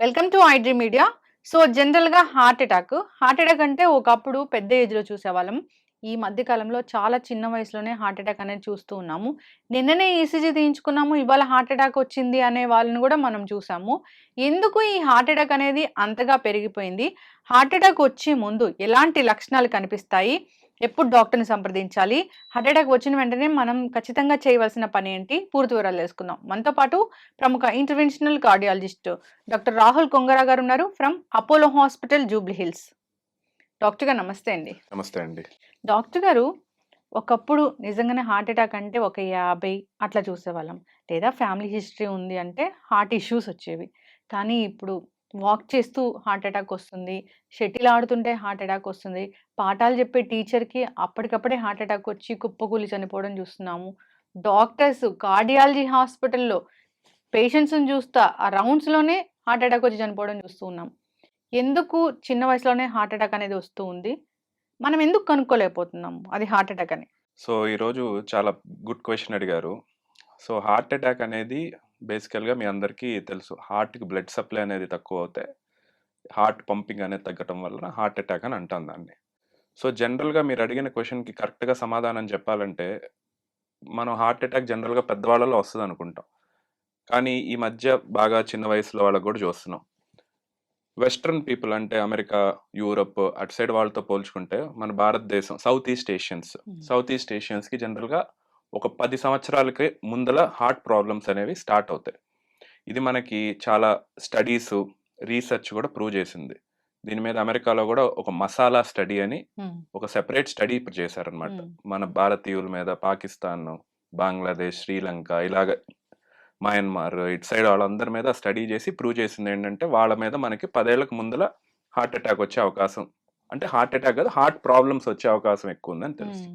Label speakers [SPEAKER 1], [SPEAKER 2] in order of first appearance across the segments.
[SPEAKER 1] Welcome to iDream media so జనరల్గా heart attack heart attack అంటే ఒకప్పుడు పెద్ద ఏజ్లో చూసేవాళ్ళం. ఈ మధ్య కాలంలో చాలా చిన్న వయసులోనే హార్ట్ అటాక్ అనేది చూస్తూ ఉన్నాము. నిన్ననే ఈసీజీ తీయించుకున్నాము. ఇవాళ హార్ట్ అటాక్ వచ్చింది అనే వాళ్ళని కూడా మనం చూసాము. ఎందుకు ఈ హార్ట్ అటాక్ అనేది అంతగా పెరిగిపోయింది? హార్ట్ అటాక్ వచ్చే ముందు ఎలాంటి లక్షణాలు కనిపిస్తాయి? ఎప్పుడు డాక్టర్ని సంప్రదించాలి? హార్ట్ అటాక్ వచ్చిన వెంటనే మనం ఖచ్చితంగా చేయవలసిన పని ఏంటి? పూర్తి వివరాలు తెలుసుకుందాం. మనతో పాటు ప్రముఖ interventional cardiologist doctor Rahul Kongara garu ఉన్నారు from Apollo hospital Jubilee Hills. Doctor garu నమస్తే అండి.
[SPEAKER 2] నమస్తే అండి.
[SPEAKER 1] డాక్టర్ గారు ఒకప్పుడు నిజంగానే హార్ట్ అటాక్ అంటే ఒక యాభై అట్లా చూసేవాళ్ళం. లేదా ఫ్యామిలీ హిస్టరీ ఉంది అంటే హార్ట్ ఇష్యూస్ వచ్చేవి. కానీ ఇప్పుడు వాక్ చేస్తూ హార్ట్ అటాక్ వస్తుంది. షటిల్ ఆడుతుంటే హార్ట్ అటాక్ వస్తుంది. పాఠాలు చెప్పే టీచర్కి అప్పటికప్పుడే హార్ట్ అటాక్ వచ్చి కుప్పకూలి చనిపోవడం చూస్తున్నాము. డాక్టర్స్ కార్డియాలజీ హాస్పిటల్లో పేషెంట్స్ని చూస్తా ఆ రౌండ్స్లోనే హార్ట్ అటాక్ వచ్చి చనిపోవడం చూస్తూ ఉన్నాం ఎందుకు చిన్న వయసులోనే హార్ట్ అటాక్ అనేది వస్తూ ఉంది? మనం ఎందుకు కనుక్కోలేకపోతున్నాము అది హార్ట్ అటాక్ అని?
[SPEAKER 2] సో ఈరోజు చాలా గుడ్ క్వశ్చన్ అడిగారు. సో హార్ట్ అటాక్ అనేది బేసికల్గా మీ అందరికీ తెలుసు. హార్ట్కి బ్లడ్ సప్లై అనేది తక్కువ అవుతే హార్ట్ పంపింగ్ అనేది తగ్గటం వలన హార్ట్ అటాక్ అని అంటాం దాన్ని. సో జనరల్గా మీరు అడిగిన క్వశ్చన్కి కరెక్ట్గా సమాధానం చెప్పాలంటే మనం హార్ట్ అటాక్ జనరల్గా పెద్దవాళ్ళలో వస్తుంది అనుకుంటాం కానీ ఈ మధ్య బాగా చిన్న వయసులో వాళ్ళకి కూడా చూస్తున్నాం. వెస్ట్రన్ పీపుల్ అంటే అమెరికా యూరప్ అటు సైడ్ వాళ్ళతో పోల్చుకుంటే మన భారతదేశం south east Asians. South east ఏషియన్స్కి జనరల్గా ఒక పది సంవత్సరాలకి ముందల హార్ట్ ప్రాబ్లమ్స్ అనేవి స్టార్ట్ అవుతాయి. ఇది మనకి చాలా స్టడీస్ రీసెర్చ్ కూడా ప్రూవ్ చేసింది. దీని మీద అమెరికాలో కూడా ఒక మసాలా స్టడీ అని ఒక సెపరేట్ స్టడీ చేశారనమాట. మన భారతీయుల మీద పాకిస్తాన్ బంగ్లాదేశ్ శ్రీలంక ఇలాగ మయన్మార్ ఇటు సైడ్ వాళ్ళందరి మీద స్టడీ చేసి ప్రూవ్ చేసింది ఏంటంటే వాళ్ళ మీద మనకి పదేళ్ళకు ముందల హార్ట్ అటాక్ వచ్చే అవకాశం. అంటే హార్ట్ అటాక్ కాదు హార్ట్ ప్రాబ్లమ్స్ వచ్చే అవకాశం ఎక్కువ ఉందని తెలుసు.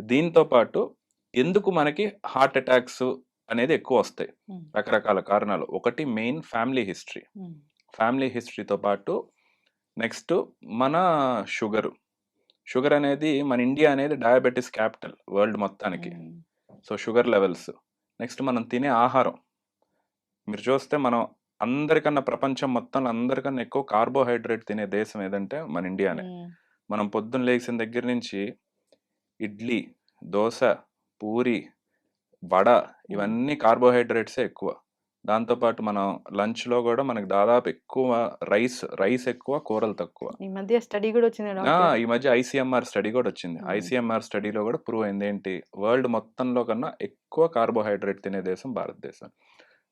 [SPEAKER 2] దీంతో పాటు ఎందుకు మనకి హార్ట్ అటాక్స్ అనేది ఎక్కువ వస్తాయి? రకరకాల కారణాలు. ఒకటి మెయిన్ ఫ్యామిలీ హిస్టరీ. ఫ్యామిలీ హిస్టరీతో పాటు నెక్స్ట్ మన షుగర్. షుగర్ అనేది మన ఇండియా అనేది డయాబెటీస్ క్యాపిటల్ వరల్డ్ మొత్తానికి. So sugar levels. నెక్స్ట్ మనం తినే ఆహారం. మీరు చూస్తే మనం అందరికన్నా ప్రపంచం మొత్తంలో అందరికన్నా ఎక్కువ కార్బోహైడ్రేట్ తినే దేశం ఏదంటే మన ఇండియానే. మనం పొద్దున్న లేచిన దగ్గర నుంచి ఇడ్లీ దోశ పూరి వడ ఇవన్నీ కార్బోహైడ్రేట్సే ఎక్కువ. దాంతోపాటు మనం లంచ్లో కూడా మనకి దాదాపు ఎక్కువ రైస్ రైస్ ఎక్కువ కూరలు తక్కువ.
[SPEAKER 1] ఈ మధ్య స్టడీ కూడా వచ్చింది
[SPEAKER 2] ఈ మధ్య ఐసీఎంఆర్ స్టడీ కూడా వచ్చింది. ఐసీఎంఆర్ స్టడీలో కూడా ప్రూవ్ అయింది. ఏంటి? వరల్డ్ మొత్తంలో కన్నా ఎక్కువ కార్బోహైడ్రేట్ తినే దేశం భారతదేశం.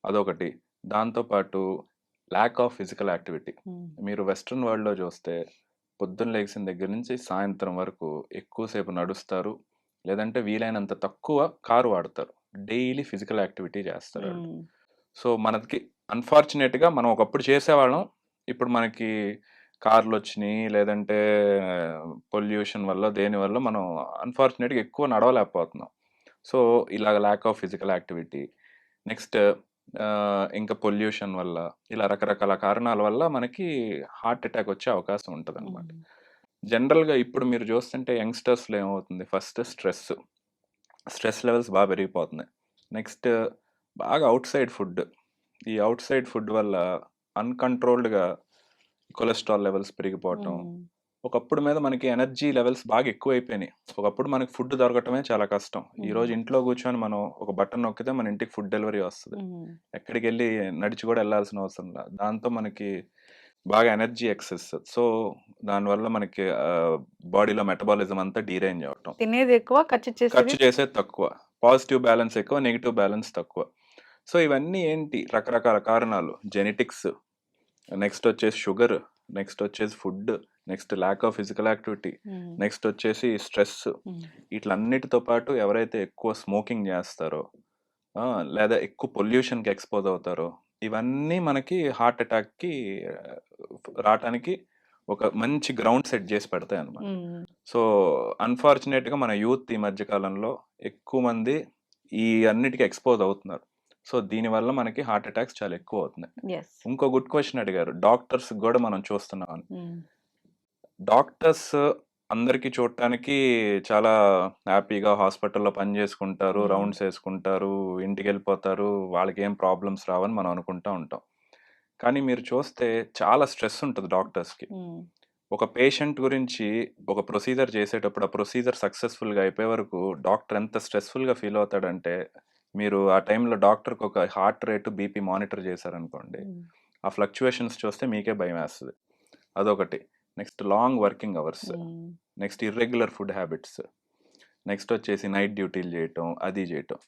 [SPEAKER 2] అదొకటి. దాంతోపాటు ల్యాక్ ఆఫ్ ఫిజికల్ యాక్టివిటీ మీరు వెస్ట్రన్ వరల్డ్లో చూస్తే పొద్దున్న లేచిన దగ్గర నుంచి సాయంత్రం వరకు ఎక్కువసేపు నడుస్తారు. లేదంటే వీలైనంత తక్కువ కారు వాడతారు. డైలీ ఫిజికల్ యాక్టివిటీ చేస్తారు. సో మనకి అన్ఫార్చునేట్గా మనం ఒకప్పుడు చేసేవాళ్ళం. ఇప్పుడు మనకి కార్లు వచ్చినాయి లేదంటే పొల్యూషన్ వల్ల దేని వల్ల మనం అన్ఫార్చునేట్గా ఎక్కువ నడవలేకపోతున్నాం. సో ఇలాగ lack of physical activity next ఇంకా పొల్యూషన్ వల్ల ఇలా రకరకాల కారణాల వల్ల మనకి హార్ట్ అటాక్ వచ్చే అవకాశం ఉంటుంది అనమాట జనరల్గా ఇప్పుడు మీరు చూస్తుంటే యంగ్స్టర్స్లో ఏమవుతుంది? First stress. స్ట్రెస్ లెవెల్స్ బాగా పెరిగిపోతున్నాయి. నెక్స్ట్ బాగా అవుట్ సైడ్ ఫుడ్. ఈ అవుట్ సైడ్ ఫుడ్ వల్ల అన్కంట్రోల్డ్గా కొలెస్ట్రాల్ లెవెల్స్ పెరిగిపోవటం. ఒకప్పుడు మీద మనకి ఎనర్జీ లెవెల్స్ బాగా ఎక్కువైపోయినాయి. ఒకప్పుడు మనకి ఫుడ్ దొరకటమే చాలా కష్టం. ఈ రోజు. ఇంట్లో కూర్చొని మనం ఒక బటన్ నొక్కితే మన ఇంటికి ఫుడ్ డెలివరీ వస్తుంది. ఎక్కడికి వెళ్ళి నడిచి కూడా వెళ్ళాల్సిన అవసరం లేదు దాంతో మనకి బాగా ఎనర్జీ ఎక్సెస్. సో దానివల్ల మనకి బాడీలో మెటబాలిజం అంతా డీరేంజ్ అవటం.
[SPEAKER 1] తినేది ఎక్కువ ఖర్చు
[SPEAKER 2] ఖర్చు
[SPEAKER 1] చేసేది
[SPEAKER 2] చేసేది తక్కువ. పాజిటివ్ బ్యాలెన్స్ ఎక్కువ నెగిటివ్ బ్యాలెన్స్ తక్కువ. సో ఇవన్నీ ఏంటి? రకరకాల కారణాలు. జెనెటిక్స్ నెక్స్ట్ వచ్చేసి షుగర్ నెక్స్ట్ వచ్చేసి food next lack of physical activity next వచ్చేసి స్ట్రెస్. వీటిలన్నిటితో పాటు ఎవరైతే ఎక్కువ స్మోకింగ్ చేస్తారో లేదా ఎక్కువ పొల్యూషన్కి ఎక్స్పోజ్ అవుతారో ఇవన్నీ మనకి హార్ట్ అటాక్కి రావటానికి ఒక మంచి గ్రౌండ్ సెట్ చేసి పెడతాయి అన్నమాట సో అన్ఫార్చునేట్గా మన యూత్ ఈ మధ్య కాలంలో ఎక్కువ మంది ఈ అన్నిటికీ ఎక్స్పోజ్ అవుతున్నారు. సో దీనివల్ల మనకి హార్ట్ అటాక్స్ చాలా ఎక్కువ అవుతున్నాయి. ఇంకో గుడ్ క్వశ్చన్ అడిగారు. డాక్టర్స్ కూడా మనం చూస్తున్నాం డాక్టర్స్ అందరికీ చూడటానికి చాలా హ్యాపీగా హాస్పిటల్లో పని చేసుకుంటారు. రౌండ్స్ వేసుకుంటారు ఇంటికి వెళ్ళిపోతారు వాళ్ళకి ఏం ప్రాబ్లమ్స్ రావని మనం అనుకుంటా ఉంటాం కానీ మీరు చూస్తే చాలా స్ట్రెస్ ఉంటుంది డాక్టర్స్‌కి.
[SPEAKER 1] హ్మ్.
[SPEAKER 2] ఒక పేషెంట్ గురించి ఒక ప్రొసీజర్ చేసేటప్పుడు, ఆ ప్రొసీజర్ సక్సెస్‌ఫుల్‌గా అయిపోయే వరకు డాక్టర్ ఎంత స్ట్రెస్‌ఫుల్‌గా ఫీల్ అవుతాడంటే, మీరు ఆ టైంలో డాక్టర్‌కి ఒక హార్ట్ రేట్, బీపీ మానిటర్ చేశారనుకోండి.
[SPEAKER 1] హ్మ్.
[SPEAKER 2] ఆ ఫ్లక్చుయేషన్స్ చూస్తే మీకే భయమేస్తది. అదొకటి. Next long working hours.
[SPEAKER 1] Hmm.
[SPEAKER 2] Next irregular food habits. Next వచ్చేసి నైట్ డ్యూటీలు చేయటం, అది చేయటం.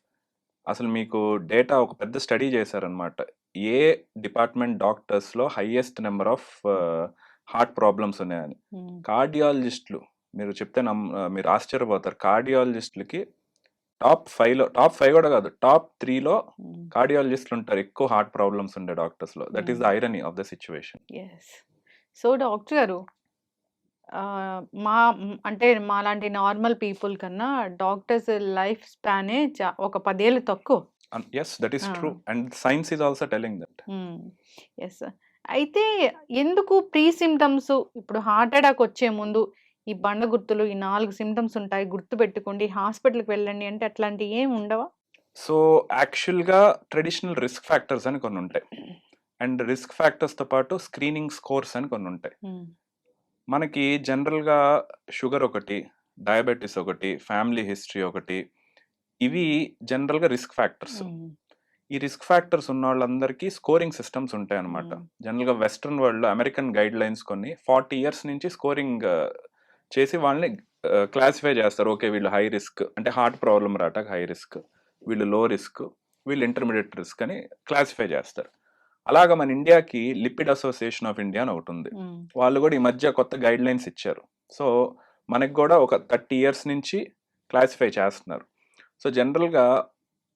[SPEAKER 2] అసలు మీకు డేటా ఒక పెద్ద స్టడీ చేశారనమాట. ఏ department డాక్టర్స్‌లో highest number of heart problems ఉన్నాయని. కార్డియాలజిస్ట్‌లు మీరు చెప్తే నమ్ మీరు ఆశ్చర్యపోతారు. కార్డియాలజిస్ట్‌లకి టాప్ 5లో టాప్ 5 కూడా కాదు. టాప్ 3లో
[SPEAKER 1] హ్మ్.
[SPEAKER 2] కార్డియాలజిస్ట్‌లు ఉంటారు. ఎక్కువ హార్ట్ ప్రాబ్లమ్స్ ఉండే డాక్టర్స్‌లో. That is the. Irony of the situation.
[SPEAKER 1] Yes. So, doctor garu ah, మా హ్మ్, అంటే మాలాంటి నార్మల్ పీపుల్ కన్నా డాక్టర్స్ లైఫ్ స్పానే చ ఒక 10 ఏళ్ళు తక్కువ.
[SPEAKER 2] Yes that is
[SPEAKER 1] ah!
[SPEAKER 2] True. And science is also telling that.
[SPEAKER 1] Hmm. Yes. అయితే ఎందుకు ప్రీ సింప్టమ్స్ ఇప్పుడు హార్ట్ అటాక్ వచ్చే ముందు ఈ బండ గుర్తులు ఈ 4 సింప్టమ్స్ ఉంటాయి. గుర్తుపెట్టుకోండి. హాస్పిటల్‌కి వెళ్ళండి అంటే అట్లాంటివి ఏమి ఉండవా?
[SPEAKER 2] సో, యాక్చువల్‌గా ట్రెడిషనల్ రిస్క్ ఫ్యాక్టర్స్ అని కొన్ని ఉంటాయి. అండ్ రిస్క్ ఫ్యాక్టర్స్‌తో పాటు స్క్రీనింగ్ స్కోర్స్ అని కొన్ని ఉంటాయి.
[SPEAKER 1] హ్మ్.
[SPEAKER 2] మనకి జనరల్‌గా షుగర్ ఒకటి, డయాబెటిస్ ఒకటి, ఫ్యామిలీ హిస్టరీ ఒకటి. ఇవి జనరల్‌గా రిస్క్ ఫ్యాక్టర్స్.
[SPEAKER 1] హ్మ్.
[SPEAKER 2] ఈ రిస్క్ ఫ్యాక్టర్స్ ఉన్నోళ్ళందరికీ స్కోరింగ్ సిస్టమ్స్ ఉంటాయన్నమాట.
[SPEAKER 1] హ్మ్.
[SPEAKER 2] జనరల్‌గా వెస్టర్న్ వరల్డ్‌లో అమెరికన్ గైడ్‌లైన్స్ కొన్ని 40 ఇయర్స్ నుంచి స్కోరింగ్ చేసి వాళ్ళని ఆహ్, క్లాసిఫై చేస్తారు. ఓకే. వీళ్ళు హై రిస్క్ అంటే హార్ట్ ప్రాబ్లమ్ రావటానికి హై రిస్క్. వీళ్ళు లో రిస్క్. వీళ్ళు ఇంటర్మీడియేట్ రిస్క్ అని క్లాసిఫై చేస్తారు. అలాగా మన ఇండియాకి లిపిడ్ అసోసియేషన్ ఆఫ్ ఇండియా అని ఒకటుంది.
[SPEAKER 1] హ్మ్.
[SPEAKER 2] వాళ్ళు కూడా ఈ మధ్య కొత్త గైడ్‌లైన్స్ ఇచ్చారు. సో, మనకి కూడా ఒక 30 ఇయర్స్ నుంచి క్లాసిఫై చేస్తున్నారు. సో, జనరల్‌గా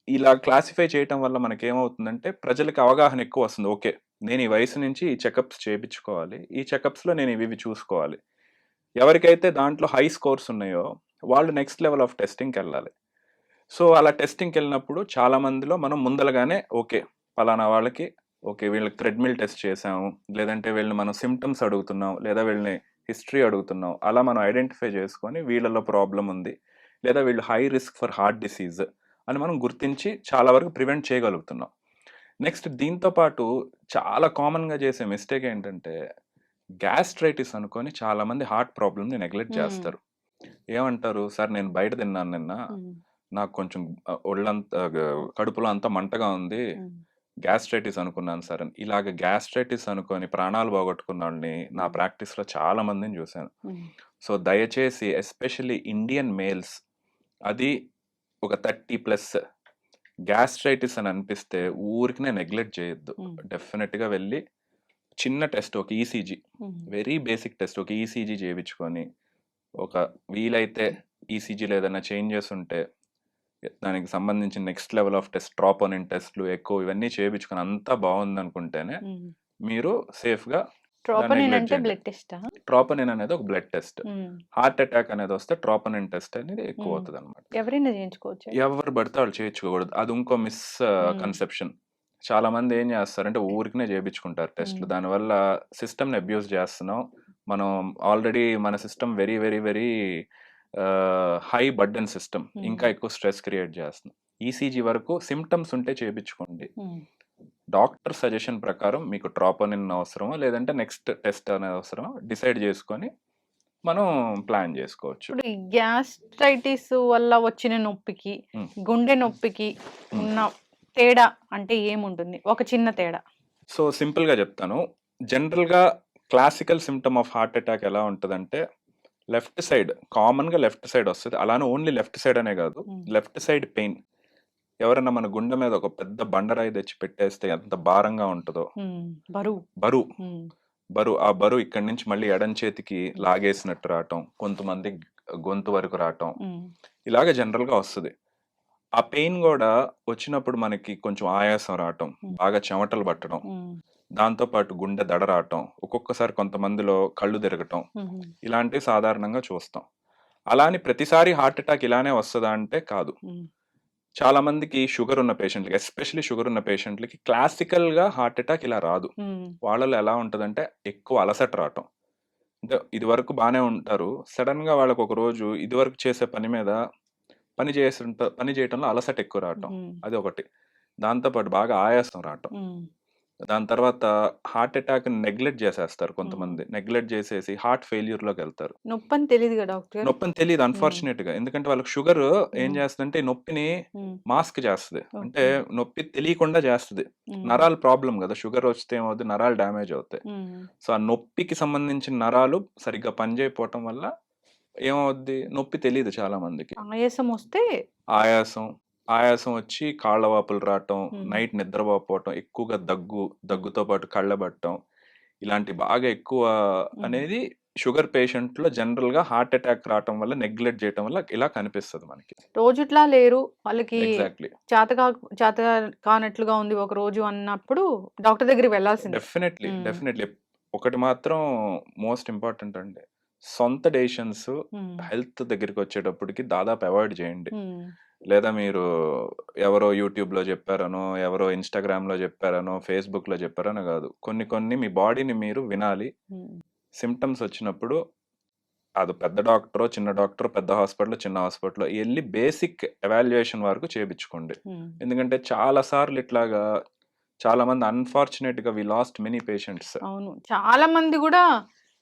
[SPEAKER 2] ఇలా క్లాసిఫై చేయటం వల్ల మనకేమవుతుందంటే ప్రజలకి అవగాహన ఎక్కువ వస్తుంది. ఓకే. నేను ఈ వయసు నుంచి ఈ చెకప్స్ చేపించుకోవాలి. ఈ చెకప్స్‌లో నేను ఇవి చూసుకోవాలి. ఎవరికైతే దాంట్లో హై స్కోర్స్ ఉన్నాయో వాళ్ళు నెక్స్ట్ లెవెల్ ఆఫ్ టెస్టింగ్‌కెళ్ళాలి. సో, అలా టెస్టింగ్‌కెళ్ళినప్పుడు చాలా మందిలో మనం ముందలగానే ఓకే. పలానా వాళ్ళకి ఓకే. వీళ్ళకి థ్రెడ్‌మిల్ టెస్ట్ చేసాము. లేదంటే వీళ్ళని మనం సింప్టమ్స్ అడుగుతున్నాం. లేదా వీళ్ళని హిస్టరీ అడుగుతున్నాం. అలా మనం ఐడెంటిఫై చేసుకొని వీళ్ళలో ప్రాబ్లమ్ ఉంది. లేదా వీళ్ళు high risk for heart disease అని మనం గుర్తించి చాలా వరకు ప్రివెంట్ చేయగలుగుతున్నాం. నెక్స్ట్ దీంతో పాటు చాలా కామన్‌గా చేసే మిస్టేక్ ఏంటంటే గ్యాస్ట్రైటిస్ అనుకోని చాలామంది హార్ట్ ప్రాబ్లమ్‌ని నెగ్లెక్ట్. చేస్తారు. ఏమంటారు? సార్ నేను బయట తిన్నాను నిన్న. నాకు కొంచెం ఒళ్ళంతా కడుపులో అంతా మంటగా ఉంది. గ్యాస్ట్రైటిస్ అనుకున్నాను సార్ అని. ఇలాగ గ్యాస్ట్రైటిస్ అనుకోని ప్రాణాలు పోగొట్టుకున్నోళ్ళని నా. ప్రాక్టీస్‌లో చాలా మందిని చూశాను. సో, దయచేసి ఎస్పెషల్లీ ఇండియన్ మేల్స్ అది ఒక 30+ గ్యాస్ట్రైటిస్ అని అనిపిస్తే ఊరికనే నెగ్లెక్ట్ చేయొద్దు. డెఫినిట్‌గా వెళ్ళి చిన్న టెస్ట్ ఒక ఈసీజీ. వెరీ బేసిక్ టెస్ట్ ఒక ఈసీజీ చేపించుకొని ఒక వీలైతే ఈసీజీలో ఏదైనా చేంజెస్ ఉంటే దానికి సంబంధించిన next level of test troponin టెస్ట్‌లు, ఎకో ఇవన్నీ చేపించుకొని అంతా బావుందనుకుంటేనే
[SPEAKER 1] హ్మ్.
[SPEAKER 2] మీరు సేఫ్‌గా దాన్ని
[SPEAKER 1] ట్రోపోనిన్
[SPEAKER 2] అనేది ఒక బ్లడ్ టెస్ట్. హార్ట్ అటాక్ అనేది వస్తే ట్రోపోనిన్ టెస్ట్ అనేది ఎక్కువ
[SPEAKER 1] హ్మ్.
[SPEAKER 2] అవుతదన్నమాట.
[SPEAKER 1] ఎవరైనా చేయించుకోవచ్చా?
[SPEAKER 2] ఎవరు పడితే వాళ్ళు చేయించుకోకూడదు. అది ఇంకో మిస్. కన్సెప్షన్. చాలా మంది ఏం చేస్తారంటే ఊరికనే చేపించుకుంటారు టెస్ట్‌లు. దానివల్ల సిస్టమ్‌ని అబ్యూజ్ చేస్తున్నాం. మనం ఆల్రెడీ మన system very, very, very high burden system. ఇంకా. ఎక్కువ స్ట్రెస్ క్రియేట్ చేస్తుంది. ఈసీజీ వరకు సింప్టమ్స్ ఉంటే చేపించుకోండి.
[SPEAKER 1] హ్మ్.
[SPEAKER 2] డాక్టర్ సజెషన్ ప్రకారం మీకు ట్రోపోనిన్ అవసరమా? లేదంటే నెక్స్ట్ టెస్ట్ అనేది అవసరమా? డిసైడ్ చేసుకొని మనం ప్లాన్ చేసుకోవచ్చు.
[SPEAKER 1] ఇప్పుడు గ్యాస్ట్రైటిస్ వల్ల వచ్చిన నొప్పికి. గుండె నొప్పికి. ఉన్న తేడా అంటే ఏముంటుంది? ఒక చిన్న తేడా.
[SPEAKER 2] సో, సింపుల్‌గా చెప్తాను. జనరల్‌గా classical symptom of heart attack ఎలా ఉంటదంటే లెఫ్ట్ సైడ్ కామన్‌గా లెఫ్ట్ సైడ్ వస్తది. అలానే ఓన్లీ లెఫ్ట్ సైడ్ అనే కాదు. Left side pain. ఎవరైనా మన గుండె మీద ఒక పెద్ద బండరాయి తెచ్చి పెట్టేస్తే ఎంత భారంగా ఉంటదో.
[SPEAKER 1] బరువు.
[SPEAKER 2] బరువు. బరువు. ఆ బరువు ఇక్కడి నుంచి మళ్ళీ ఎడమ చేతికి. లాగేసినట్టు రావటం. కొంతమంది గొంతు వరకు రావటం. ఇలాగ జనరల్‌గా వస్తది. ఆ పెయిన్ గూడా వచ్చినప్పుడు మనకి కొంచెం ఆయాసం రావటం. బాగా చెమటలు పట్టడం. దాంతో పాటు గుండె దడ రావటం. ఒక్కొక్కసారి కొంతమందిలో కళ్ళు తిరగటం. ఇలాంటివి సాధారణంగా చూస్తాం. అలా అని ప్రతిసారి హార్ట్ అటాక్ ఇలానే వస్తదా అంటే కాదు. చాలా మందికి షుగర్ ఉన్న పేషెంట్‌లకి ఎస్పెషల్లీ షుగర్ ఉన్న పేషెంట్‌లకి క్లాసికల్‌గా హార్ట్ అటాక్ ఇలా రాదు. వాళ్ళలో ఎలా ఉంటదంటే ఎక్కువ అలసట రావటం. అంటే ఇదివరకు బానే ఉంటారు. సడెన్‌గా వాళ్ళకి ఒక రోజు ఇదివరకు చేసే పని మీద పని చేసుంట పని చేయటంలో అలసట ఎక్కువ రావటం.
[SPEAKER 1] హ్మ్.
[SPEAKER 2] అదొకటి. దాంతో పాటు బాగా ఆయాసం రావటం. దాని తర్వాత హార్ట్ అటాక్ నెగ్లెక్ట్ చేసేస్తారు కొంతమంది. నెగ్లెక్ట్ చేసేసి హార్ట్ ఫెయిల్యూర్లోకి వెళ్తారు.
[SPEAKER 1] నొప్పి అని తెలియదు డాక్టర్?
[SPEAKER 2] నొప్పి అని తెలియదు అన్ఫార్చునేట్గా ఎందుకంటే వాళ్ళకి షుగర్ ఏం. చేస్తుందంటే నొప్పిని మాస్క్ చేస్తుంది. అంటే. నొప్పి తెలియకుండా చేస్తుంది. నరాల ప్రాబ్లం కదా షుగర్ వస్తే ఏమవుతుంది నరాలు డ్యామేజ్ అవుతాయి. సో ఆ నొప్పికి సంబంధించిన నరాలు సరిగ్గా పనిచేయకపోవటం వల్ల ఏమవుద్ది? నొప్పి తెలియదు చాలా మందికి
[SPEAKER 1] ఆయాసం వస్తే
[SPEAKER 2] ఆయాసం ఆయాసం వచ్చి కాళ్ళ వాపులు రావటం. నైట్ నిద్రపోకపోవటం ఎక్కువగా దగ్గు దగ్గుతో పాటు కళ్ళబట్టడం ఇలాంటి బాగా ఎక్కువ అనేది షుగర్ పేషెంట్లో జనరల్గా హార్ట్ అటాక్ రావటం వల్ల నెగ్లెక్ట్ చేయటం వల్ల ఇలా కనిపిస్తుంది మనకి.
[SPEAKER 1] రోజుట్లా లేరు. వాళ్ళకి
[SPEAKER 2] ఎగ్జాక్ట్లీ.
[SPEAKER 1] చేత కానట్లుగా ఉంది ఒక రోజు అన్నప్పుడు డాక్టర్ దగ్గరికి వెళ్ళాల్సిందే.
[SPEAKER 2] డెఫినెట్లీ. డెఫినెట్లీ. ఒకటి మాత్రం మోస్ట్ ఇంపార్టెంట్ అండి. సొంత డెసిషన్స్ హెల్త్ దగ్గరికి వచ్చేటప్పటికి దాదాపు అవాయిడ్ చేయండి. లేదా మీరు ఎవరో యూట్యూబ్లో చెప్పారనో ఎవరో ఇన్స్టాగ్రామ్లో చెప్పారనో ఫేస్బుక్లో చెప్పారనో కాదు. కొన్ని కొన్ని మీ బాడీని మీరు వినాలి. సిమ్టమ్స్ వచ్చినప్పుడు అది పెద్ద డాక్టరో చిన్న డాక్టర్ పెద్ద హాస్పిటల్ చిన్న హాస్పిటల్ వెళ్ళి బేసిక్ ఎవాల్యుయేషన్ వరకు చేయించుకోండి ఎందుకంటే చాలా సార్లు ఇట్లాగా చాలా మంది అన్ఫార్చునేట్గా వి లాస్ట్ మెనీ పేషెంట్స్.
[SPEAKER 1] అవును. చాలా మంది కూడా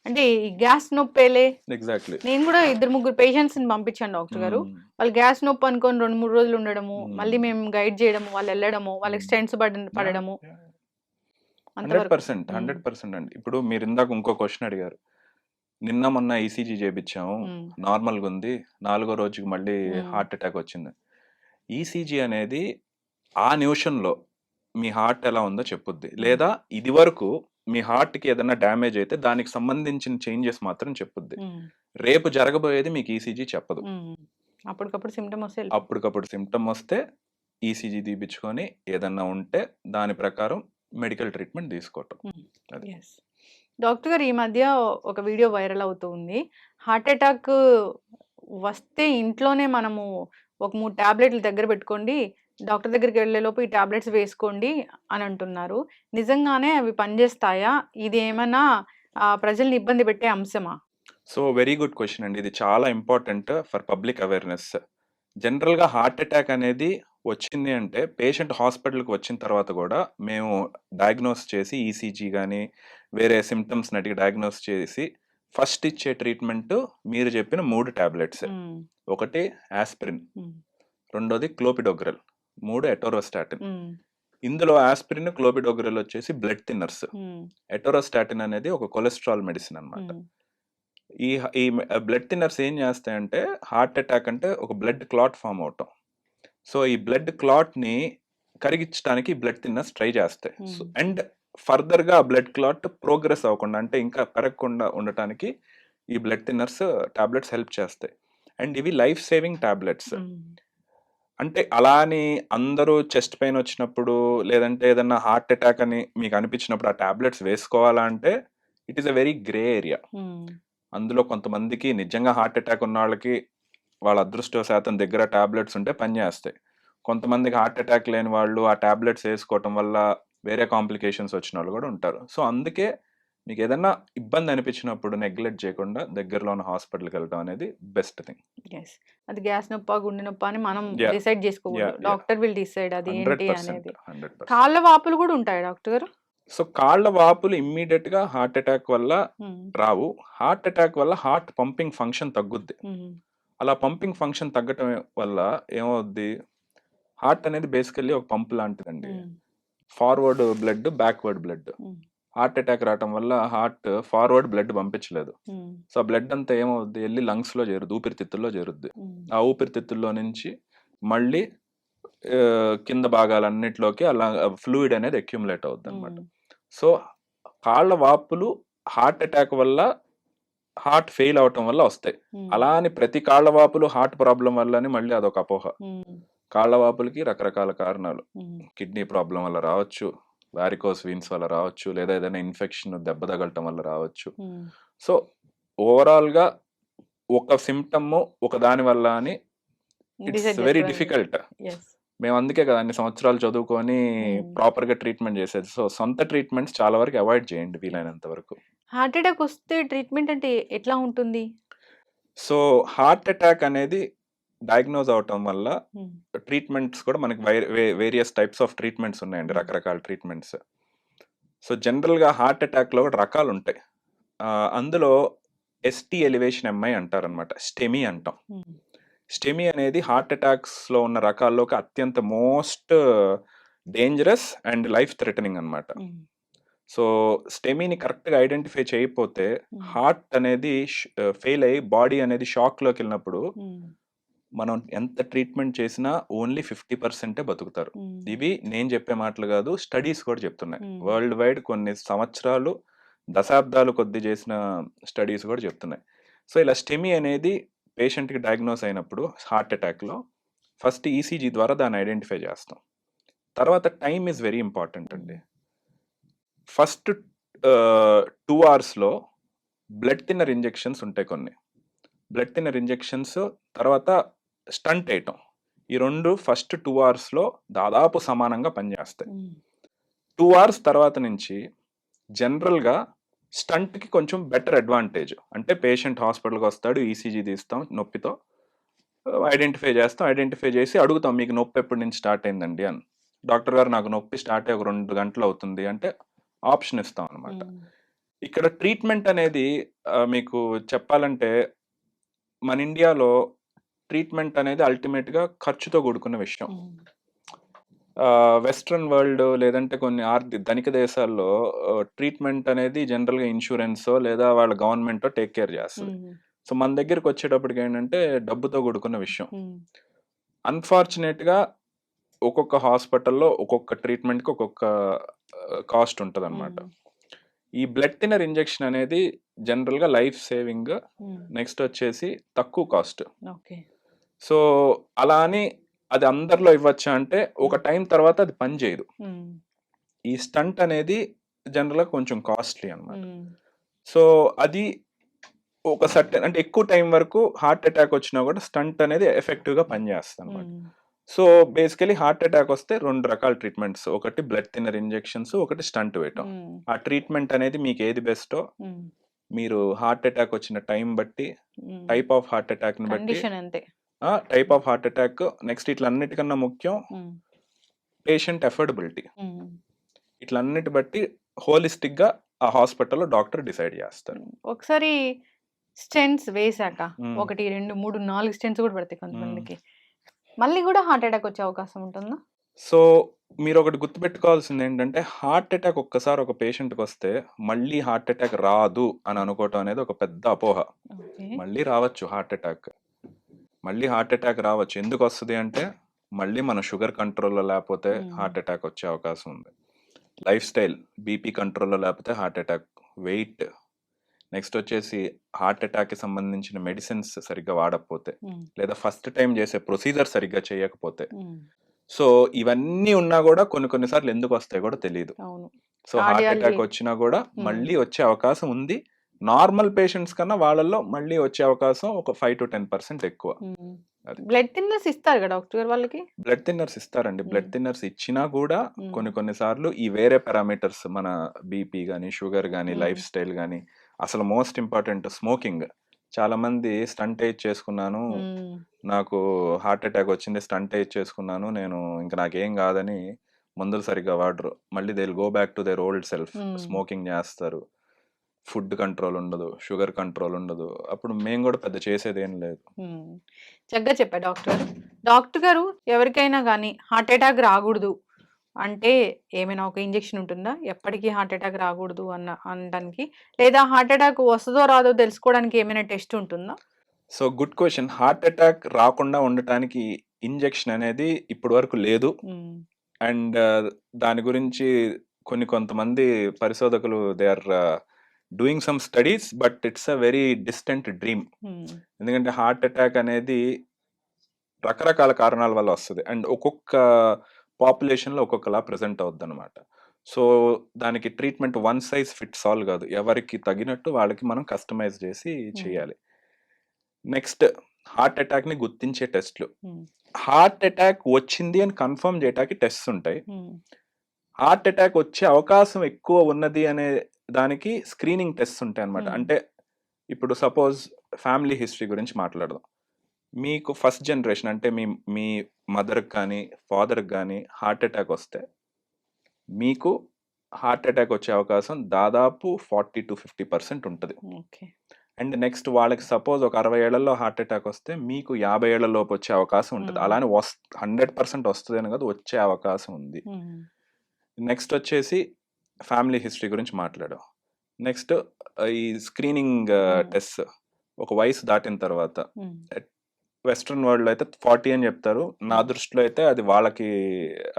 [SPEAKER 1] అంటే ఈ గ్యాస్ నొప్పేలే.
[SPEAKER 2] ఎగ్జాక్ట్లీ
[SPEAKER 1] నేను కూడా ఇద్దరు ముగ్గురు పేషెంట్స్ని పంపించాను డాక్టర్ గారు. వాళ్ళు గ్యాస్ నొప్పి అనుకొని రెండు మూడు రోజులు ఉండడము. మళ్ళీ మేము గైడ్ చేయడము వాళ్ళు వెళ్ళడము వాళ్ళకి స్టెంట్స్ పడడము.
[SPEAKER 2] హండ్రెడ్ పర్సెంట్ హండ్రెడ్ పర్సెంట్ అండి. ఇప్పుడు మీరు ఇందాక ఇంకో క్వశ్చన్ అడిగారు. నిన్న మొన్న ఈసీజీ చేపించాము.
[SPEAKER 1] మ్మ్.
[SPEAKER 2] నార్మల్గా ఉంది. నాలుగో రోజుకి మళ్ళీ. హార్ట్ అటాక్ వచ్చింది. ఈసీజీ అనేది ఆ నిమిషంలో మీ హార్ట్ ఎలా ఉందో చెప్పుద్ది. లేదా ఇది వరకు మీ హార్ట్కి ఏదైనా డ్యామేజ్ అయితే దానికి సంబంధించిన చేంజెస్ మాత్రం చెప్పుద్ది. రేపు జరగబోయేది మీకు ఈసీజీ చెప్పదు.
[SPEAKER 1] అప్పటికప్పుడు సిమ్టమ్ వస్తే
[SPEAKER 2] అప్పటికప్పుడు సిమ్టమ్ వస్తే ఈసీజీ తీపించుకొని ఏదన్నా ఉంటే దాని ప్రకారం మెడికల్ ట్రీట్మెంట్ తీసుకోవటం.
[SPEAKER 1] డాక్టర్ గారు ఈ మధ్య ఒక వీడియో వైరల్ అవుతూ ఉంది. హార్ట్ అటాక్ వస్తే ఇంట్లోనే మనము ఒక మూడు టాబ్లెట్లు దగ్గర పెట్టుకోండి డాక్టర్ దగ్గరికి వెళ్ళేలోపు ఈ టాబ్లెట్స్ వేసుకోండి అని అంటున్నారు. నిజంగానే అవి పనిచేస్తాయా? ఇది ఏమైనా ప్రజల్ని ఇబ్బంది పెట్టే అంశమా?
[SPEAKER 2] సో వెరీ గుడ్ క్వశ్చన్ అండి. ఇది చాలా ఇంపార్టెంట్ ఫర్ పబ్లిక్ అవేర్నెస్. జనరల్గా హార్ట్ అటాక్ అనేది వచ్చింది అంటే పేషెంట్ హాస్పిటల్కి వచ్చిన తర్వాత కూడా మేము డయాగ్నోస్ చేసి ఈసీజీ కానీ వేరే సిమ్టమ్స్ నటికి డయాగ్నోస్ చేసి ఫస్ట్ ఇచ్చే ట్రీట్మెంట్ మీరు చెప్పిన మూడు టాబ్లెట్స్.
[SPEAKER 1] మ్మ్.
[SPEAKER 2] ఒకటి ఆస్పిరిన్. రెండోది క్లోపిడోగ్రల్. మూడు ఎటోరోస్టాటిన్. ఇందులో ఆస్పిరిన్ క్లోపిడోగ్రల్ వచ్చేసి బ్లడ్ థిన్నర్స్. ఎటోరోస్టాటిన్ అనేది ఒక కొలెస్ట్రాల్ మెడిసిన్ అన్నమాట
[SPEAKER 1] మ్మ్.
[SPEAKER 2] ఈ ఈ బ్లడ్ థిన్నర్స్ ఏం చేస్తాయంటే హార్ట్ అటాక్ అంటే ఒక బ్లడ్ క్లాట్ ఫామ్ అవటం సో ఈ బ్లడ్ క్లాట్ని కరిగించడానికి బ్లడ్ థిన్నర్స్ ట్రై చేస్తాయి. అండ్ ఫర్దర్గా ఆ బ్లడ్ క్లాట్ ప్రోగ్రెస్ అవ్వకుండా అంటే ఇంకా పెరగకుండా ఉండటానికి ఈ బ్లడ్ థిన్నర్స్ టాబ్లెట్స్ హెల్ప్ చేస్తాయి అండ్ ఇవి లైఫ్ సేవింగ్ టాబ్లెట్స్. అంటే అలా అని అందరూ చెస్ట్ పెయిన్ వచ్చినప్పుడు లేదంటే ఏదన్నా హార్ట్ అటాక్ అని మీకు అనిపించినప్పుడు ఆ టాబ్లెట్స్ వేసుకోవాలా అంటే it is a very grey area. అందులో కొంతమందికి నిజంగా హార్ట్ అటాక్ ఉన్న వాళ్ళకి వాళ్ళ అదృష్ట శాతం దగ్గర టాబ్లెట్స్ ఉంటే పనిచేస్తాయి కొంతమందికి హార్ట్ అటాక్ లేని వాళ్ళు ఆ టాబ్లెట్స్ వేసుకోవటం వల్ల వేరే కాంప్లికేషన్స్ వచ్చిన వాళ్ళు కూడా ఉంటారు. సో అందుకే మీకు ఏదైనా ఇబ్బంది అనిపించినప్పుడు నెగ్లెక్ట్ చేయకుండా దగ్గరలో ఉన్న హాస్పిటల్కి వెళ్ళడం అనేది బెస్ట్ థింగ్
[SPEAKER 1] అది గ్యాస్ నొప్ప గుండె నొప్ప అని మనం. డిసైడ్ చేసుకోకూడదు
[SPEAKER 2] yeah.
[SPEAKER 1] డాక్టర్ విల్ డిసైడ్ అది ఏంటి అనేది కాళ్ళ వాపులు కూడా ఉంటాయి డాక్టర్ గారు
[SPEAKER 2] సో కాళ్ళ వాపులు ఇమ్మీడియట్గా హార్ట్ అటాక్ వల్ల. రావు హార్ట్ అటాక్ వల్ల హార్ట్ పంపింగ్ ఫంక్షన్ తగ్గుద్ది. అలా పంపింగ్ ఫంక్షన్ తగ్గటం వల్ల ఏమవుద్ది హార్ట్ అనేది బేసికల్లీ ఒక pump లాంటిదండి. Forward blood backward blood. Heart attack రావటం వల్ల హార్ట్ ఫార్వర్డ్ బ్లడ్ పంపించలేదు. సో ఆ బ్లడ్ అంతా ఏమవుద్ది వెళ్ళి లంగ్స్లో చేరుద్ది ఊపిరితిత్తుల్లో చేరుద్ది. ఆ ఊపిరితిత్తుల్లో నుంచి మళ్ళీ కింద భాగాలన్నిటిలోకి అలా ఫ్లూయిడ్ అనేది అక్యుములేట్ అవుద్ది అనమాట. సో కాళ్ళ వాపులు హార్ట్ అటాక్ వల్ల హార్ట్ ఫెయిల్ అవటం వల్ల వస్తాయి. అలా అని ప్రతి కాళ్ళ వాపులు హార్ట్ ప్రాబ్లం వల్లని మళ్ళీ అదొక అపోహ. కాళ్ళ వాపులకి రకరకాల కారణాలు. కిడ్నీ ప్రాబ్లం వల్ల రావచ్చు వారికోస్ వీన్స్ వల్ల రావచ్చు లేదా ఏదైనా ఇన్ఫెక్షన్ దెబ్బ తగలటం వల్ల రావచ్చు. సో ఓవరాల్గా ఒక సిమ్టమ్ ఒక దాని వల్ల అని ఇట్స్ వెరీ. డిఫికల్ట్. మేము అందుకే కదా అన్ని సంవత్సరాలు చదువుకొని. ప్రాపర్గా ట్రీట్మెంట్ చేసేది సో సొంత ట్రీట్మెంట్స్ చాలా వరకు అవాయిడ్ చేయండి వీలైనంత వరకు
[SPEAKER 1] హార్ట్ అటాక్ వస్తే ట్రీట్మెంట్ అంటే ఎట్లా ఉంటుంది
[SPEAKER 2] సో హార్ట్ అటాక్ అనేది డయాగ్నోజ్ అవటం వల్ల. ట్రీట్మెంట్స్ కూడా మనకి వేరియస్ టైప్స్ ఆఫ్ ట్రీట్మెంట్స్ ఉన్నాయండి. రకరకాల ట్రీట్మెంట్స్ సో జనరల్గా హార్ట్ అటాక్లో కూడా రకాలు ఉంటాయి. అందులో ఎస్టీ ఎలివేషన్ ఎంఐ అంటారనమాట స్టెమీ అంటాం. స్టెమీ అనేది హార్ట్ అటాక్స్లో ఉన్న రకాల్లోకి అత్యంత most dangerous and life threatening అన్నమాట
[SPEAKER 1] ఉమ్,
[SPEAKER 2] సో స్టెమీని కరెక్ట్గా ఐడెంటిఫై చేయకపోతే హార్ట్ అనేది ఫెయిల్ అయ్యి బాడీ అనేది షాక్లోకి వెళ్ళినప్పుడు మనం ఎంత ట్రీట్మెంట్ చేసినా ఓన్లీ ఫిఫ్టీ పర్సెంటే బతుకుతారు. ఇవి నేను చెప్పే మాటలు కాదు స్టడీస్ కూడా చెప్తున్నాయి. వరల్డ్ వైడ్ కొన్ని సంవత్సరాలు దశాబ్దాలు కొద్ది చేసిన స్టడీస్ కూడా చెప్తున్నాయి. సో ఇలా స్టెమీ అనేది పేషెంట్కి డయాగ్నోస్ అయినప్పుడు హార్ట్ అటాక్లో ఫస్ట్ ఈసీజీ ద్వారా దాన్ని ఐడెంటిఫై చేస్తాం. తర్వాత టైం ఈజ్ వెరీ ఇంపార్టెంట్ అండి. ఫస్ట్ టూ అవర్స్లో బ్లడ్ థిన్నర్ ఇంజెక్షన్స్ ఉంటాయి కొన్ని. బ్లడ్ థిన్నర్ ఇంజెక్షన్స్ తర్వాత స్టంట్ వేయటం ఈ రెండు ఫస్ట్ టూ అవర్స్లో దాదాపు సమానంగా పనిచేస్తాయి. టూ అవర్స్ తర్వాత నుంచి జనరల్గా స్టంట్కి కొంచెం బెటర్ అడ్వాంటేజ్. అంటే పేషెంట్ హాస్పిటల్కి వస్తాడు ఈసీజీ తీస్తాం నొప్పితో. ఐడెంటిఫై చేస్తాం ఐడెంటిఫై చేసి అడుగుతాం మీకు నొప్పి ఎప్పటి నుంచి స్టార్ట్ అయిందండి? అని. డాక్టర్ గారు నాకు నొప్పి స్టార్ట్ అయ్యి ఒక రెండు గంటలు అవుతుంది. అంటే ఆప్షన్ ఇస్తాం అనమాట ఇక్కడ ట్రీట్మెంట్ అనేది మీకు చెప్పాలంటే మన ఇండియాలో ట్రీట్మెంట్ అనేది అల్టిమేట్గా ఖర్చుతో కూడుకున్న విషయం. వెస్ట్రన్ వరల్డ్ లేదంటే కొన్ని ఆర్థిక ధనిక దేశాల్లో ట్రీట్మెంట్ అనేది జనరల్గా ఇన్సూరెన్స్ లేదా వాళ్ళ గవర్నమెంట్ టేక్ కేర్ చేస్తుంది. సో మన దగ్గరికి వచ్చేటప్పటికి ఏంటంటే డబ్బుతో కూడుకున్న విషయం. అన్ఫార్చునేట్గా ఒక్కొక్క హాస్పిటల్లో ఒక్కొక్క ట్రీట్మెంట్కి ఒక్కొక్క కాస్ట్ ఉంటుంది అనమాట ఈ బ్లడ్ థిన్నర్ ఇంజెక్షన్ అనేది జనరల్గా లైఫ్ సేవింగ్ నెక్స్ట్ వచ్చేసి తక్కువ కాస్ట్.
[SPEAKER 1] ఓకే.
[SPEAKER 2] సో అలా అని అది అందరిలో ఇవ్వచ్చా అంటే ఒక టైం తర్వాత అది పని చేయదు. ఈ స్టంట్ అనేది జనరల్గా కొంచెం కాస్ట్లీ అన్నమాట.
[SPEAKER 1] ఉమ్,
[SPEAKER 2] సో అది ఒక సర్టెన్ అంటే ఎక్కువ టైం వరకు హార్ట్ అటాక్ వచ్చినా కూడా స్టంట్ అనేది ఎఫెక్టివ్గా పనిచేస్తుంది అనమాట సో బేసికలీ హార్ట్ అటాక్ వస్తే రెండు రకాల ట్రీట్మెంట్స్ ఒకటి బ్లడ్ థిన్నర్ ఇంజెక్షన్స్ ఒకటి స్టంట్ వేయటం. ఆ ట్రీట్మెంట్ అనేది మీకు ఏది బెస్టో మీరు హార్ట్ అటాక్ వచ్చిన టైం బట్టి. టైప్ ఆఫ్ హార్ట్ అటాక్ని బట్టి
[SPEAKER 1] కండిషన్ అంతే.
[SPEAKER 2] Type of heart attack next ఇట్లన్నిటికన్నా ముఖ్యం పేషెంట్ ఎఫర్డబిలిటీ
[SPEAKER 1] ఉమ్,
[SPEAKER 2] ఇట్లన్నిటి బట్టి హోలిస్టిక్గా ఆ హాస్పిటల్లో డాక్టర్ డిసైడ్ చేస్తారు.
[SPEAKER 1] ఒకసారి స్టెంట్స్ వేసాక. ఒకటి రెండు మూడు నాలుగు స్టెంట్స్ కూడా పడతాయి కొంతమందికి. మళ్ళీ కూడా హార్ట్ అటాక్ వచ్చే అవకాశం ఉంటుందా?
[SPEAKER 2] సో మీరు ఒకటి గుర్తుపెట్టుకోవాల్సింది ఏంటంటే హార్ట్ అటాక్ ఒక్కసారి ఒక పేషెంట్కి వస్తే మళ్ళీ హార్ట్ అటాక్ రాదు అని అనుకోవటం అనేది ఒక పెద్ద అపోహ. మళ్ళీ రావచ్చు హార్ట్ అటాక్ మళ్ళీ హార్ట్ అటాక్ రావచ్చు. ఎందుకు వస్తుంది అంటే మళ్ళీ మన షుగర్ కంట్రోల్లో లేకపోతే. హార్ట్ అటాక్ వచ్చే అవకాశం ఉంది. లైఫ్ స్టైల్ బీపీ కంట్రోల్లో లేకపోతే హార్ట్ అటాక్ వెయిట్. నెక్స్ట్ వచ్చేసి హార్ట్ అటాక్కి సంబంధించిన మెడిసిన్స్ సరిగ్గా వాడకపోతే లేదా ఫస్ట్ టైం చేసే ప్రొసీజర్ సరిగ్గా చేయకపోతే సో ఇవన్నీ ఉన్నా కూడా కొన్ని కొన్నిసార్లు ఎందుకు వస్తాయి కూడా తెలియదు సో హార్ట్. అటాక్ వచ్చినా కూడా. మళ్ళీ వచ్చే అవకాశం ఉంది. నార్మల్ పేషెంట్స్ కన్నా వాళ్ళల్లో మళ్ళీ వచ్చే అవకాశం ఒక ఫైవ్ టు టెన్ పర్సెంట్ ఎక్కువ.
[SPEAKER 1] బ్లడ్ థిన్నర్స్ ఇస్తారు కదా డాక్టర్ గారు వాళ్ళకి
[SPEAKER 2] బ్లడ్ థిన్నర్స్ ఇస్తారండి బ్లడ్. థిన్నర్స్ ఇచ్చినా కూడా
[SPEAKER 1] Hmm.
[SPEAKER 2] కొన్ని కొన్నిసార్లు ఈ వేరే పారామీటర్స్ మన బీపీ కానీ షుగర్ కానీ. లైఫ్ స్టైల్ కానీ అసలు మోస్ట్ ఇంపార్టెంట్ స్మోకింగ్ చాలా మంది స్టంట్ ఏజ్ చేసుకున్నాను నాకు హార్ట్ అటాక్ వచ్చింది స్టంట్ ఏజ్ చేసుకున్నాను నేను ఇంకా నాకేం కాదని మందులు సరిగ్గా వాడరు మళ్ళీ they go back to their old self. Smoking చేస్తారు ఫుడ్ కంట్రోల్ ఉండదు షుగర్ కంట్రోల్ ఉండదు. అప్పుడు మేము కూడా పెద్ద చేసేది ఏం లేదు.
[SPEAKER 1] చక్కగా చెప్పారు డాక్టర్ డాక్టర్ గారు ఎవరికైనా కానీ హార్ట్ అటాక్ రాకూడదు. అంటే ఏమైనా ఒక ఇంజెక్షన్ ఉంటుందా? ఎప్పటికీ హార్ట్ అటాక్ రాకూడదు అన్న అనడానికి లేదా హార్ట్ అటాక్ వస్తుందో రాదో తెలుసుకోవడానికి ఏమైనా టెస్ట్ ఉంటుందా?
[SPEAKER 2] So good question. Heart attack రాకుండా ఉండటానికి ఇంజెక్షన్ అనేది ఇప్పటి వరకు లేదు. అండ్ దాని గురించి కొన్ని కొంతమంది పరిశోధకులు they are doing some studies but it's a very distant dream ఎందుకంటే హార్ట్ అటాక్ అనేది రకరకాల కారణాల వల్ల వస్తుంది. అండ్ ఒక్కొక్క పాపులేషన్లో ఒక్కొక్కలా ప్రజెంట్ అవుద్ది అనమాట సో దానికి treatment one size fits all కాదు. ఎవరికి తగినట్టు వాళ్ళకి మనం కస్టమైజ్ చేసి చేయాలి. నెక్స్ట్ హార్ట్ అటాక్ని గుర్తించే టెస్ట్లు.
[SPEAKER 1] ఉమ్,
[SPEAKER 2] హార్ట్ అటాక్ వచ్చింది అని కన్ఫర్మ్ చేయడానికి టెస్ట్స్ ఉంటాయి
[SPEAKER 1] ఉమ్,
[SPEAKER 2] హార్ట్ అటాక్ వచ్చే అవకాశం ఎక్కువ ఉన్నది అనే దానికి స్క్రీనింగ్ టెస్ట్ ఉంటాయి అనమాట. అంటే ఇప్పుడు సపోజ్ ఫ్యామిలీ హిస్టరీ గురించి మాట్లాడదాం. మీకు ఫస్ట్ జనరేషన్ అంటే మీ మీ మదర్కి కానీ ఫాదర్కి కానీ హార్ట్ అటాక్ వస్తే మీకు హార్ట్ అటాక్ వచ్చే అవకాశం దాదాపు ఫార్టీ టు ఫిఫ్టీ పర్సెంట్ ఉంటుంది.
[SPEAKER 1] ఓకే.
[SPEAKER 2] అండ్ నెక్స్ట్ వాళ్ళకి సపోజ్ ఒక అరవై ఏళ్ళలో హార్ట్ అటాక్ వస్తే మీకు యాభై ఏళ్ళ లోపు వచ్చే అవకాశం ఉంటుంది. అలానే వస్ హండ్రెడ్ పర్సెంట్ వస్తుంది అని కాదు వచ్చే అవకాశం ఉంది. నెక్స్ట్ వచ్చేసి ఫ్యామిలీ హిస్టరీ గురించి మాట్లాడాం. నెక్స్ట్ ఈ స్క్రీనింగ్. టెస్ట్ ఒక వయసు దాటిన తర్వాత వెస్ట్రన్ వరల్డ్ అయితే ఫార్టీ అని చెప్తారు. నా దృష్టిలో అయితే అది వాళ్ళకి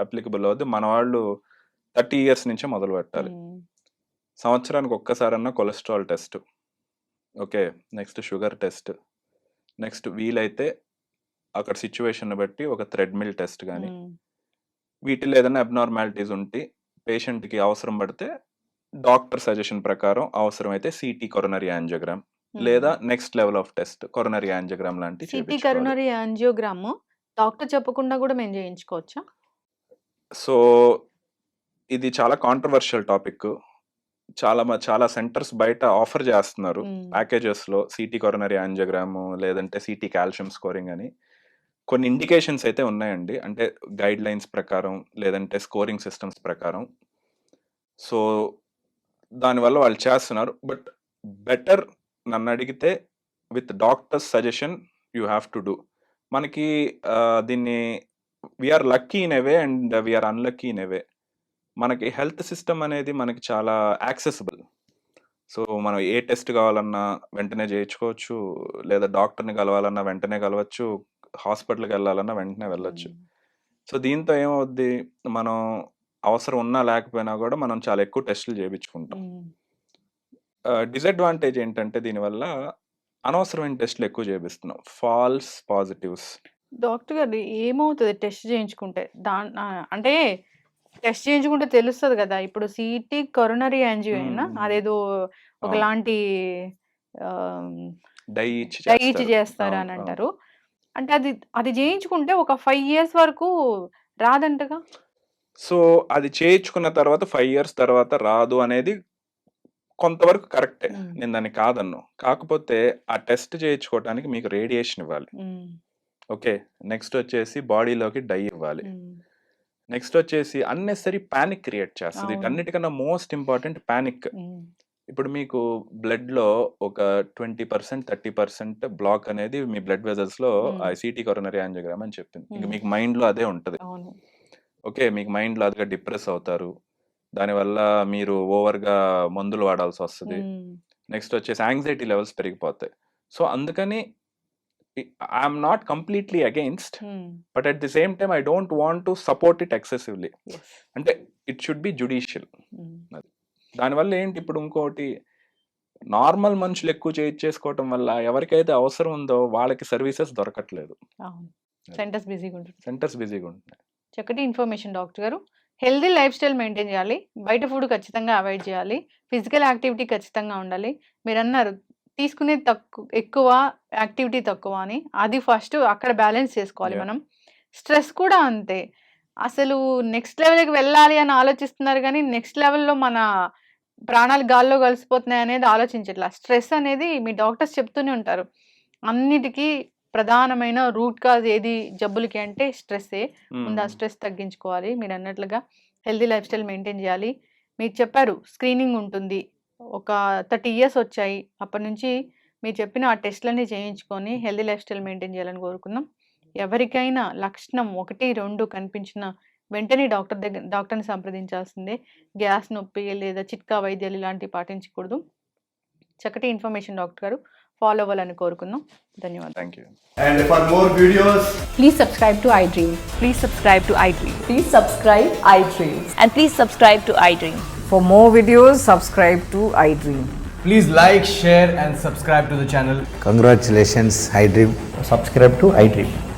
[SPEAKER 2] అప్లికబుల్ అవుద్ది మన వాళ్ళు థర్టీ ఇయర్స్ నుంచే మొదలు పెట్టాలి. సంవత్సరానికి ఒక్కసారన్నా cholesterol test. Okay next sugar test. Next వీలైతే అక్కడ సిచ్యువేషన్ బట్టి ఒక థ్రెడ్మిల్ టెస్ట్ కానీ వీటిలో ఏదైనా అబ్నార్మాలిటీస్ ఉంటే పేషెంట్కి అవసరం పడితే డాక్టర్ సజెషన్ ప్రకారం అవసరమైతే సిటీ కొరనరీ యాంజియోగ్రామ్. లేదా next level of test coronary angiogram లాంటి
[SPEAKER 1] సిటీ కరోనరీ యాంజియోగ్రామ్ డాక్టర్ చెప్పకుండా కూడా మేము చేయించుకోవచ్చా?
[SPEAKER 2] సో ఇది చాలా కాంట్రవర్షియల్ టాపిక్ చాలా చాలా సెంటర్స్ బయట ఆఫర్ చేస్తున్నారు ప్యాకేజెస్లో సిటీ కొరనరీ యాంజియోగ్రామ్ లేదంటే సిటీ కాల్షియం స్కోరింగ్ అని. కొన్ని ఇండికేషన్స్ అయితే ఉన్నాయండి. అంటే గైడ్ లైన్స్ ప్రకారం లేదంటే స్కోరింగ్ సిస్టమ్స్ ప్రకారం. సో దానివల్ల వాళ్ళు చేస్తున్నారు. బట్ బెటర్ నన్ను అడిగితే with doctors suggestion you have to do. మనకి దీన్ని we are lucky in a way and we are unlucky in a way మనకి హెల్త్ సిస్టమ్ అనేది మనకి చాలా యాక్సెసిబుల్ సో మనం ఏ టెస్ట్ కావాలన్నా వెంటనే చేయించుకోవచ్చు. లేదా డాక్టర్ని కలవాలన్నా వెంటనే కలవచ్చు. హాస్పిటల్కి వెళ్ళాలన్నా వెంటనే వెళ్ళొచ్చు. సో దీంతో ఏమవుద్ది? మనం అవసరం ఉన్నా లేకపోయినా కూడా మనం చాలా ఎక్కువ టెస్టులు చేయించుకుంటాం. డిసడ్వాంటేజ్ ఏంటంటే దీనివల్ల అనవసరమైన టెస్టులు ఎక్కువ చేపిస్తున్నాం. Falls positives.
[SPEAKER 1] డాక్టర్ గారు ఏమవుతుంది టెస్ట్ చేయించుకుంటే? దా అంటే టెస్ట్ చేయించుకుంటే తెలుస్తుంది కదా! ఇప్పుడు సిటీ కరోనరీ యాంజియో అయినా
[SPEAKER 2] మ్మ్.
[SPEAKER 1] అదేదో ఒకలాంటి
[SPEAKER 2] డై ఇచ్చి చేస్తారు.
[SPEAKER 1] అని. అంటారు. అంటే అది అది చేయించుకుంటే ఒక ఫైవ్ ఇయర్స్ వరకు రాదంటగా
[SPEAKER 2] సో అది చేయించుకున్న తర్వాత ఫైవ్ ఇయర్స్ తర్వాత రాదు అనేది కొంతవరకు కరెక్టే. నేను దాన్ని కాదన్ను కాకపోతే ఆ టెస్ట్ చేయించుకోవడానికి మీకు రేడియేషన్ ఇవ్వాలి. ఓకే నెక్స్ట్ వచ్చేసి బాడీలోకి డై ఇవ్వాలి. నెక్స్ట్ వచ్చేసి అన్నెసరీ పానిక్ క్రియేట్ చేస్తుంది
[SPEAKER 1] అవును.
[SPEAKER 2] వీటన్నిటికన్నా మోస్ట్ ఇంపార్టెంట్ పానిక్. ఇప్పుడు మీకు బ్లడ్లో ఒక twenty percent thirty percent block అనేది మీ బ్లడ్ వెజల్స్లో
[SPEAKER 1] మ్మ్.
[SPEAKER 2] ఐసీటీ కొరనరీ యాంజియోగ్రామ్ అని చెప్పింది ఇంక
[SPEAKER 1] మ్మ్.
[SPEAKER 2] మీకు మైండ్లో అదే ఉంటది
[SPEAKER 1] అవును
[SPEAKER 2] ఓకే మీకు మైండ్లో అదిగా డిప్రెస్ అవుతారు దానివల్ల మీరు ఓవర్గా మందులు వాడాల్సి వస్తుంది. నెక్స్ట్ వచ్చేసి యాంగ్జైటీ లెవెల్స్ పెరిగిపోతాయి సో అందుకని I'm not completely against
[SPEAKER 1] hmm.
[SPEAKER 2] But at the same time I don't want to support it excessively. అంటే it should be judicial
[SPEAKER 1] hmm.
[SPEAKER 2] దానివల్ల ఏంటి ఇప్పుడు ఇంకోటి? నార్మల్ మనుషులు ఎక్కువ చేయించేసుకోవటం వల్ల ఎవరికైతే అవసరం ఉందో వాళ్ళకి సర్వీసెస్ దొరకట్లేదు.
[SPEAKER 1] సెంటర్స్ బిజీగా ఉంటుంది
[SPEAKER 2] సెంటర్స్ బిజీగా ఉంటున్నాయి.
[SPEAKER 1] చక్కటి information doctor garu. Healthy lifestyle maintain చేయాలి. బయట ఫుడ్ ఖచ్చితంగా అవాయిడ్ చేయాలి. ఫిజికల్ యాక్టివిటీ ఖచ్చితంగా ఉండాలి. మీరు అన్నారు తీసుకునేది తక్కువ ఎక్కువ యాక్టివిటీ తక్కువ అని. అది ఫస్ట్ అక్కడ బ్యాలెన్స్ చేసుకోవాలి. మనం. స్ట్రెస్ కూడా అంతే. అసలు నెక్స్ట్ లెవెల్కి వెళ్ళాలి అని ఆలోచిస్తున్నారు కానీ నెక్స్ట్ లెవెల్లో మన ప్రాణాలు గాల్లో కలిసిపోతున్నాయి అనేది ఆలోచించట్లా. స్ట్రెస్ అనేది మీ డాక్టర్స్ చెప్తూనే ఉంటారు. అన్నిటికీ ప్రధానమైన రూట్ కాజ్ ఏది జబ్బులకి అంటే స్ట్రెస్సే. ముందు ఆ. స్ట్రెస్ తగ్గించుకోవాలి. మీరు అన్నట్లుగా హెల్దీ లైఫ్ స్టైల్ మెయింటైన్ చేయాలి. మీకు చెప్పారు స్క్రీనింగ్ ఉంటుంది. ఒక థర్టీ ఇయర్స్ వచ్చాయి. అప్పటి నుంచి మీరు చెప్పిన ఆ టెస్ట్లన్నీ చేయించుకొని హెల్దీ లైఫ్ స్టైల్ మెయింటైన్ చేయాలని కోరుకుందాం. ఎవరికైనా లక్షణం ఒకటి రెండు కనిపించిన వెంటనే డాక్టర్ దగ్గర డాక్టర్ని సంప్రదించాల్సిందే. గ్యాస్ నొప్పి లేదా చిట్కా వైద్యాలు ఇలాంటివి పాటించకూడదు. చక్కటి ఇన్ఫర్మేషన్ డాక్టర్ గారు ఫాలో అవ్వాలని కోరుకుందాం.
[SPEAKER 3] ధన్యవాదం
[SPEAKER 4] please subscribe to
[SPEAKER 3] iDream. For more videos
[SPEAKER 5] subscribe to iDream. Please like
[SPEAKER 6] share and subscribe to the iDream. Subscribe
[SPEAKER 7] to
[SPEAKER 8] iDream.